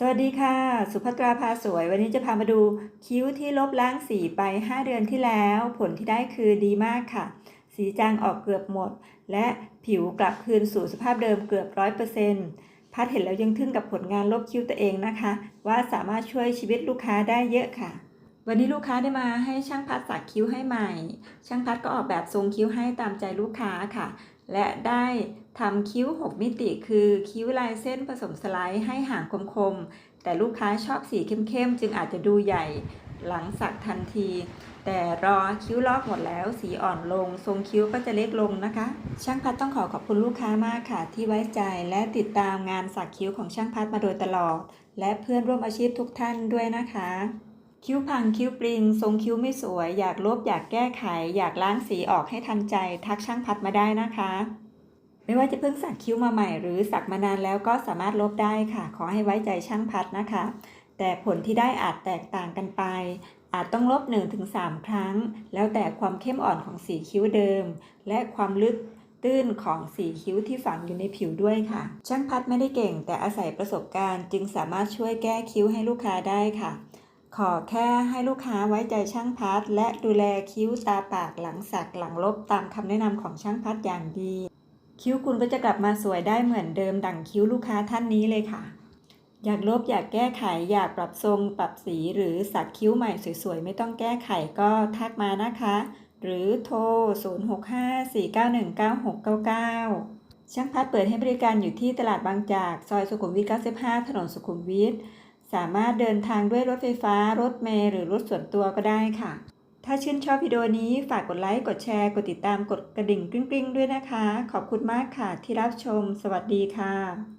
สวัสดีค่ะ สุภัตราพาสวย วันนี้จะพามาดูคิ้วที่ลบล้างสีไป 5 เดือนที่แล้ว ผลที่ได้คือดีมากค่ะ สีจางออกเกือบหมด และผิวกลับคืนสู่สภาพเดิมเกือบร้อยเปอร์เซ็นต์พัดเห็นแล้วยังทึ่งกับผลงานลบคิ้วตัวเองนะคะ ว่าสามารถช่วยชีวิตลูกค้าได้เยอะค่ะ วันนี้ลูกค้าได้มาให้ช่างพัดสักคิ้วให้ใหม่ ช่างพัดก็ออกแบบทรงคิ้วให้ตามใจลูกค้าค่ะ และได้ทำคิ้ว 6 มิติคือคิ้วลายเส้นผสมสไลด์ให้ห่างคมๆ แต่ลูกค้าชอบสีเข้มๆ จึงอาจจะดูใหญ่หลังสักทันที แต่รอคิ้วลอกหมดแล้วสีอ่อนลง ทรงคิ้วก็จะเล็กลงนะคะ ช่างพัดต้องขอขอบคุณลูกค้ามากค่ะ ที่ไว้ใจและติดตามงานสักคิ้วของช่างพัดมาโดยตลอด และเพื่อนร่วมอาชีพทุกท่านด้วยนะคะ คิ้วพังคิ้วปริง ทรงคิ้วไม่สวย อยากลบอยากแก้ไข อยากล้างสีออกให้ทันใจ ทักช่างพัดมาได้นะคะ ไม่ว่าจะเพิ่งสักคิ้วมาใหม่ หรือสักมานานแล้วก็สามารถลบได้ค่ะ ขอให้ไว้ใจช่างพัดนะคะ แต่ผลที่ได้อาจแตกต่างกันไป อาจต้องลบ 1-3 ครั้ง แล้วแต่ความเข้มอ่อนของสีคิ้วเดิม และความลึกตื้นของสีคิ้วที่ฝังอยู่ในผิวด้วยค่ะ ช่างพัดไม่ได้เก่ง แต่อาศัยประสบการณ์ จึงสามารถช่วยแก้คิ้วให้ลูกค้าได้ค่ะ ขอแค่ให้ลูกค้าไว้ใจช่างพัด และดูแลคิ้วตาปากหลังสักหลังลบตามคำแนะนำของช่างพัดอย่างดี คิ้วคุณก็จะกลับมาสวยได้เหมือนเดิมดั่งคิ้วลูกค้าท่านนี้เลยค่ะ อยากลบอยากแก้ไขอยากปรับทรง ปรับสีหรือสักคิ้วใหม่สวยๆ ไม่ต้องแก้ไขก็ทักมานะคะ หรือโทร 0654919699ช่างพัดเปิดให้บริการอยู่ที่ตลาดบางจาก ซอยสุขุมวิท 95 ถนนสุขุมวิท สามารถเดินทางด้วยรถไฟฟ้า รถเมล์หรือรถส่วนตัวก็ได้ค่ะ ถ้าชื่นชอบวิดีโอนี้ฝากกดไลค์ กดแชร์ กดติดตาม กดกระดิ่งกริ๊งๆ ด้วยนะคะ ขอบคุณมากค่ะที่รับชม สวัสดีค่ะ